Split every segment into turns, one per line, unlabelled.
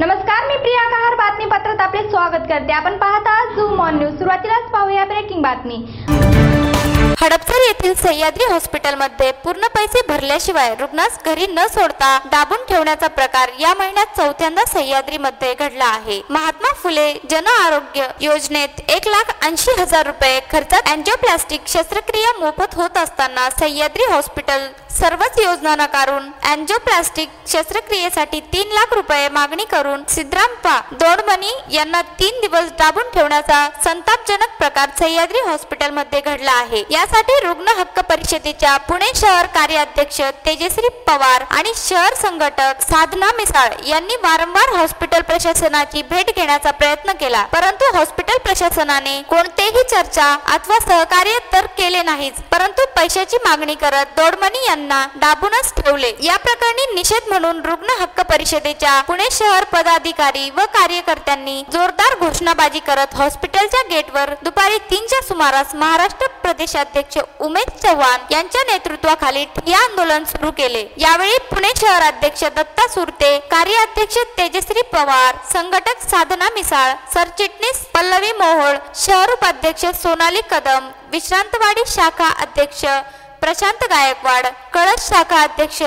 नमस्कार मी प्रिया कहार बातमीपत्रात आपले स्वागत करते. आपण पाहता झूम ऑन न्यूज. सुरुवातीलाच पाहूया ब्रेकिंग बातमी.
हडपसर येथील सह्याद्री हॉस्पिटलमध्ये पूर्ण पैसे भरल्याशिवाय रुग्णास घरी न सोडता दाबून ठेवण्याचा प्रकार या महिन्यात चौथ्यांदा सह्याद्रीमध्ये घडला आहे. महात्मा फुले जन आरोग्य योजनेत एक लाख ऐंशी हजार रुपये खर्चात अँजिओप्लास्टिक शस्त्रक्रिया मोफत होत असताना सह्याद्री हॉस्पिटल सर्वच योजना नाकारून अँजिओप्लास्टिक शस्त्रक्रियेसाठी तीन लाख रुपये मागणी करून सिद्धरामप्पा दोडमणी यांना तीन दिवस दाबून ठेवण्याचा संतापजनक प्रकार सह्याद्री हॉस्पिटलमध्ये घडला आहे. यासाठी रुग्ण हक्क परिषदेच्या पुणे शहर कार्याध्यक्ष तेजश्री पवार आणि शहर संघटक साधना मिसाळ यांनी वारंवार हॉस्पिटल प्रशासनाची भेट घेण्याचा प्रयत्न केला. परंतु हॉस्पिटल प्रशासनाने कोणतेही चर्चा अथवा सहकार्य तर केले नाहीच परंतु पैशाची मागणी करत दोडमणी यांना दाबूनच ठेवले. या प्रकरणी निषेध म्हणून रुग्ण हक्क परिषदेच्या पुणे शहर पदाधिकारी व कार्यकर्त्यांनी जोरदार घोषणाबाजी करत हॉस्पिटलच्या गेटवर दुपारी तीनच्या सुमारास महाराष्ट्र प्रदेशाध्यक्ष उमेश चव्हाण यांच्या नेतृत्वाखाली ठिय्या आंदोलन सुरू केले. यावेळी पुणे शहर अध्यक्ष दत्ता सुरते कार्याध्यक्ष तेजश्री पवार संघटक साधना मिसाळ सरचिटणीस पल्लवी मोहोळ शहर उपाध्यक्ष सोनाली कदम विश्रांतवाडी शाखा अध्यक्ष प्रशांत गायकवाड कळस शाखा अध्यक्ष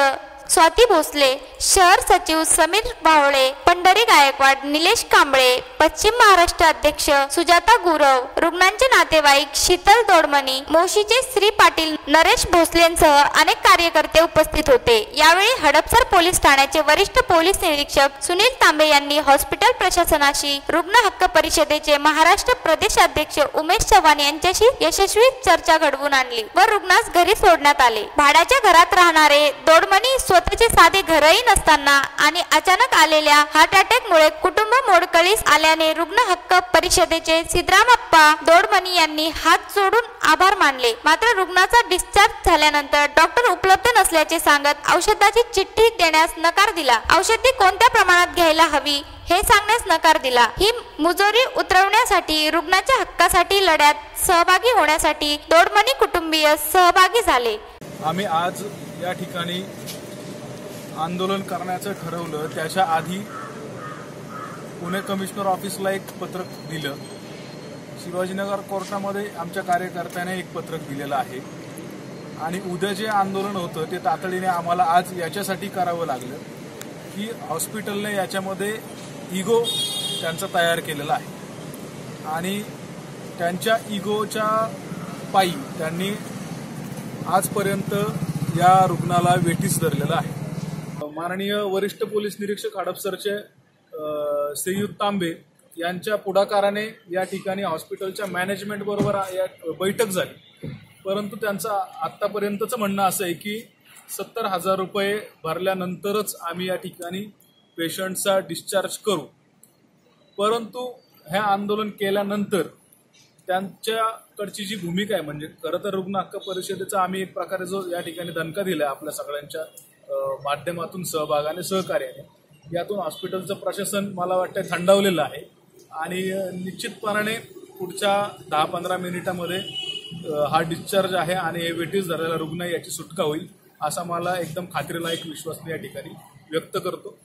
स्वाती भोसले शहर सचिव समीर भावळे पंढरी गायकवाड निलेश कांबळे पश्चिम महाराष्ट्र अध्यक्ष सुजाता गुरव रुग्णांचे नातेवाईक शीतल दोडमणी मोशीचे श्री पाटील नरेश भोसलेंसह अनेक कार्यकर्ते उपस्थित होते. यावेळी हडपसर पोलीस ठाण्याचे वरिष्ठ पोलीस निरीक्षक सुनील तांबे यांनी हॉस्पिटल प्रशासनाशी रुग्ण हक्क परिषदेचे महाराष्ट्र प्रदेश अध्यक्ष उमेश चव्हाण यांच्याशी यशस्वी चर्चा घडवून आणली व रुग्णास घरी सोडण्यात आले. भाड्याच्या घरात राहणारे दोडमणी स्वतःचे साधे घरही नसताना आणि अचानक आलेल्या हार्ट अटॅकमुळे कुटुंब मोडकळीस आल्याने रुग्ण हक्क परिषदेचे सिद्धरामप्पा दोडमणी यांनी हात जोडून आभार मानले. मात्र रुग्णाचा डिस्चार्ज झाल्यानंतर डॉक्टर उपलब्ध नसल्याचे सांगत औषधाची चिठ्ठी देण्यास नकार दिला. औषधी कोणत्या प्रमाणात घ्यायला हवी हे सांगण्यास नकार दिला. ही मुजोरी उतरवण्यासाठी रुग्णाच्या हक्कासाठी लढ्यात सहभागी होण्यासाठी दोडमणी कुटुंबीय सहभागी झाले.
आम्ही आज या ठिकाणी आंदोलन करण्याचं ठरवलं त्याच्या आधी पुणे कमिशनर ऑफिसला एक पत्रक दिलं. शिवाजीनगर कोर्टामध्ये आमच्या कार्यकर्त्याने एक पत्रक दिलेलं आहे. आणि उद्या जे आंदोलन होतं ते तातडीने आम्हाला आज याच्यासाठी करावं लागलं की हॉस्पिटलने याच्यामध्ये इगो त्यांचा तयार केलेला आहे. आणि त्यांच्या इगोच्या पायी त्यांनी आजपर्यंत या रुग्णाला वेठीस धरलेलं आहे. माननीय वरिष्ठ पोलीस निरीक्षक हडपसरचे अ, श्रीयुत तांबे यांच्या पुढाकाराने या ठिकाणी हॉस्पिटलच्या मॅनेजमेंट बरोबर या बैठक झाली. परंतु त्यांचं आत्तापर्यंतचं म्हणणं असं आहे की सत्तर हजार रुपये भरल्यानंतरच आम्ही या ठिकाणी पेशंटचा डिस्चार्ज करू. परंतु हे आंदोलन केल्यानंतर त्यांच्याकडची जी भूमिका आहे म्हणजे खरं तर रुग्ण हक्क परिषदेचा आम्ही एक प्रकारे जो या ठिकाणी दणका दिला आहे आपल्या सगळ्यांच्या माध्यमातून सहभागाने सहकार्याने यातून हॉस्पिटलचं प्रशासन मला वाटतं थंडावलेलं आहे. आणि निश्चितपणाने पुढच्या दहा पंधरा मिनिटामध्ये हा डिस्चार्ज आहे आणि हे वेटीस झालेला रुग्ण याची सुटका होईल असा मला एकदम खात्रीलायक विश्वास या ठिकाणी व्यक्त करतो.